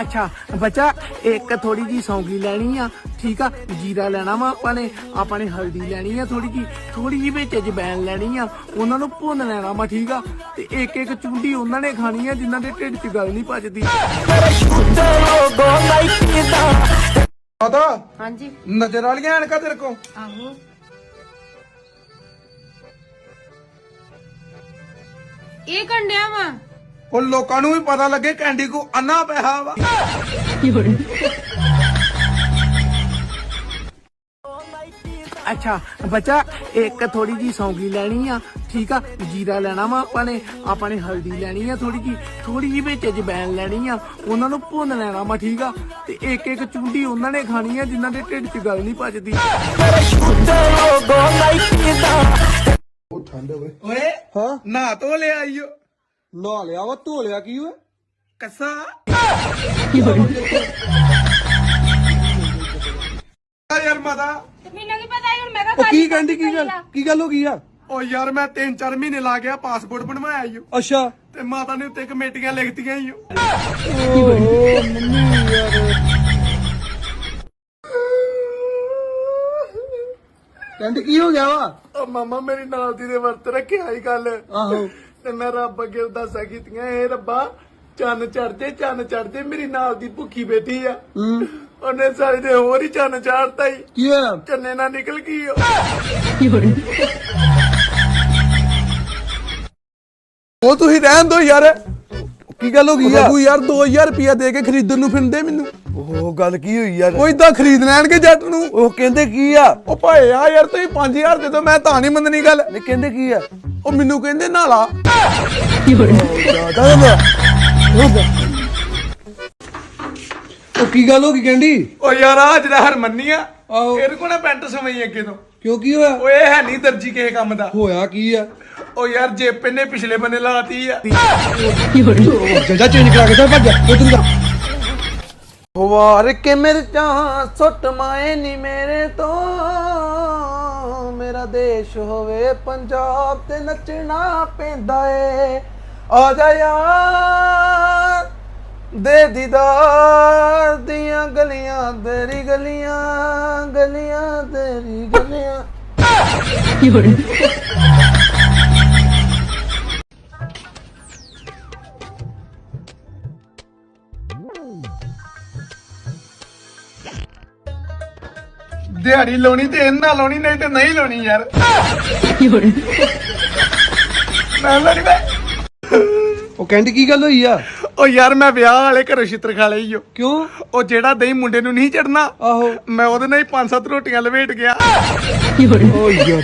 ਅੱਛਾ ਬੱਚਾ ਇੱਕ ਥੋੜੀ ਜੀ ਸੌਂਗੀ ਲੈਣੀ ਆ ਠੀਕ ਆ? ਜੀਰਾ ਲੈਣਾ ਵਾ ਆਪਾਂ ਨੇ ਆਪਾਂ ਨੇ ਹਲਦੀ ਲੈਣੀ ਆ ਥੋੜੀ ਜੀ ਥੋੜੀ ਜੀ ਵਿੱਚ ਜਵੈਣ ਲੈਣੀ ਆ ਉਹਨਾਂ ਨੂੰ ਭੁੰਨ ਲੈਣਾ ਵਾ ਠੀਕ ਆ? ਤੇ ਇੱਕ ਇੱਕ ਚੁੰਡੀ ਉਹਨਾਂ ਨੇ ਖਾਣੀ ਆ ਜਿਨ੍ਹਾਂ ਦੇ ਢਿੱਡ 'ਚ ਗੱਲ ਨਹੀਂ ਪਚਦੀ ਹਾਂਜੀ। ਨਜ਼ਰ ਵਾਲੀਆਂ ਐਨਕਾਂ ਤੇਰੇ ਕੋ ਆਹੋ। ਇਹ ਕੰਡਿਆ ਵਾ। ਉਹ ਲੋਕਾਂ ਨੂੰ ਵੀ ਪਤਾ ਲੱਗੇ ਕੈਂਡੀ ਕੋ ਅੰਨਾ ਪੈਸਾ ਵਾ। ਅੱਛਾ ਬੱਚਾ ਇੱਕ ਥੋੜੀ ਜੀ ਸੌਂਗੀ ਲੈਣੀ ਆ ਠੀਕ ਆ? ਜੀਰਾ ਲੈਣਾ ਵਾ ਆਪਾਂ ਨੇ ਆਪਾਂ ਨੇ ਹਲਦੀ ਲੈਣੀ ਆ ਥੋੜੀ ਜੀ ਥੋੜੀ ਜੀ ਵਿੱਚ ਜਵੈਣ ਲੈਣੀ ਆ ਉਹਨਾਂ ਨੂੰ ਭੁੰਨ ਲੈਣਾ ਵਾ ਠੀਕ ਆ? ਤੇ ਇੱਕ ਇੱਕ ਚੁੰਡੀ ਉਹਨਾਂ ਨੇ ਖਾਣੀ ਆ ਜਿਨ੍ਹਾਂ ਦੇ ਢਿੱਡ 'ਚ ਗੱਲ ਨਹੀਂ ਪਚਦੀ ਉਹ ਠੰਡ ਓਏ ਓਏ ਹਾਂ? ਨਾ ਤੋ ਲੈ ਆਈਓ ਨਹਾ ਲਿਆ ਵਾ ਧੋ ਲਿਆ ਕੀ ਓਏ? ਕੱਸਾ। ਯਾਰ ਮਾਤਾ। ਤੇ ਮੈਨੂੰ ਕੀ ਪਤਾ ਸੀ ਹੁਣ ਮੈਂ ਕਿਹਾ ਉਹ ਕੀ ਕਹਿੰਦੀ ਕੀ ਗੱਲ? ਕੀ ਗੱਲ ਹੋ ਗਈ ਆ? ਓ ਯਾਰ ਮੈਂ 3-4 ਮਹੀਨੇ ਲਾ ਗਿਆ ਪਾਸਪੋਰਟ ਬਣਵਾਇਆ ਈਓ ਅੱਛਾ। ਤੇ ਮਾਤਾ ਨੇ ਉੱਤੇ ਕਮੇਟੀਆਂ ਲਿਖਤੀਆਂ ਈਓ ਓ। ਮੰਮੀ ਯਾਰ ਕਹਿੰਦ ਕੀ ਹੋ ਗਿਆ ਵਾ? ਓ ਮਾਮਾ ਮੇਰੀ ਨਾਲ ਦੀ ਦੇ ਵਰਤ ਰੱਖਿਆ ਹੀ ਗੱਲ। ਆਹੋ। ਤੇ ਮੈਂ ਰੱਬ ਅੱਗੇ ਅਰਦਾਸਾਂ ਕੀਤੀਆਂ ਇਹ ਰੱਬਾ ਚੰਨ ਚੜਦੇ ਚੰਨ ਚੜਦੇ ਮੇਰੀ ਨਾਲ ਦੀ ਭੁੱਖੀ ਬੈਠੀ ਆ। ਹੂੰ। ਉਹਨੇ ਸਾਰੇ ਦੇ ਹੋਰ ਹੀ ਚੰਨ ਚਾੜਤਾ ਹੀ ਕੀ ਹੋਇਆ? ਚੰਨੇ ਨਾਲ ਨਿਕਲ ਗਈ ਓ ਉਹ ਤੁਸੀਂ ਰਹਿਣ ਦੋ ਯਾਰ। ਕੀ ਗੱਲ ਹੋ ਗਈ ਆ? ਯਾਰ 2000 ਰੁਪਇਆ ਦੇ ਕੇ ਖਰੀਦਣ ਨੂੰ ਫਿਰਦੇ ਮੈਨੂੰ। ਉਹ ਗੱਲ ਕੀ ਹੋਈ ਯਾਰ? ਉਹ ਇਦਾਂ ਖਰੀਦ ਲੈਣਗੇ ਜੱਟ ਨੂੰ। ਉਹ ਕਹਿੰਦੇ ਕੀ ਆ? ਉਹ ਭਾਏ ਆ ਯਾਰ ਤੁਸੀਂ 5000 ਦੇ ਦੋ ਮੈਂ ਤਾਂ ਨਹੀਂ ਮੰਨਣੀ ਗੱਲ। ਨੇ ਕਹਿੰਦੇ ਕੀ ਆ? ਉਹ ਮੈਨੂੰ ਕਹਿੰਦੇ ਨਾਲਾ। ਉਹ ਕੀ ਗੱਲ ਹੋ ਗਈ ਕਹਿੰਦੀ? ਓ ਯਾਰ ਆ ਜਿਹੜਾ ਹਰਮੰਨੀ ਆ ਆਹੋ। ਇਹਦੇ ਕੋਲ ਨਾ ਪੈਂਟ ਸਵਾਈ ਅੱਗੇ ਤੋਂ। ਕਿਉਂ ਕੀ ਹੋਇਆ? ਓਏ ਇਹ ਹੈ ਨਹੀਂ ਦਰਜੀ ਕਿਸੇ ਕੰਮ ਦਾ। ਹੋਇਆ ਕੀ ਆ? ਓ ਯਾਰ ਜੇਬ ਨੇ ਪਿਛਲੇ ਬੰਨੇ ਲਾਤੀ ਆ। ਚੱਲ ਜਾ ਚੇਂਜ ਕਰਾ ਕੇ ਚੱਲ ਭੱਜ ਉਧਰ ਜਾ। ਵਾਰ ਕੇ ਮਿਰਚਾਂ ਸੁੱਟ ਮਾਏ ਨੀ ਮੇਰੇ ਤੋਂ। ਮੇਰਾ ਦੇਸ਼ ਹੋਵੇ ਪੰਜਾਬ ਤੇ ਨੱਚਣਾ ਪੈਂਦਾ ਏ। ਆ ਜਾ ਯਾਰ, ਦੇ ਦੀਦਾਰ ਦੀਆਂ ਗਲੀਆਂ, ਤੇਰੀ ਗਲੀਆਂ ਗਲੀਆਂ, ਤੇਰੀ ਗਲੀਆਂ। ਦਿਹਾੜੀ ਲਾਉਣੀ ਤੇ ਇਹਨਾਂ ਲਾਉਣੀ ਨਹੀਂ ਤੇ ਨਹੀਂ ਲਾਉਣੀ ਯਾਰ। ਮੈਂ ਉਹ ਕਹਿੰਦੀ ਕੀ ਗੱਲ ਹੋਈ ਆ? ਓ ਯਾਰ ਮੈਂ ਵਿਆਹ ਵਾਲੇ ਘਰੋਂ ਛਿੱਤਰ ਖਾ ਲਈ ਓ। ਕਿਉਂ? ਉਹ ਜਿਹੜਾ ਦਹੀਂ ਮੁੰਡੇ ਨੂੰ ਨਹੀਂ ਚੜਨਾ ਆਹੋ। ਮੈਂ ਉਹਦੇ ਨਾਲ ਹੀ ਪੰਜ ਸੱਤ ਰੋਟੀਆਂ ਲਵੇਟ ਗਿਆ। ਓ ਯਾਰ।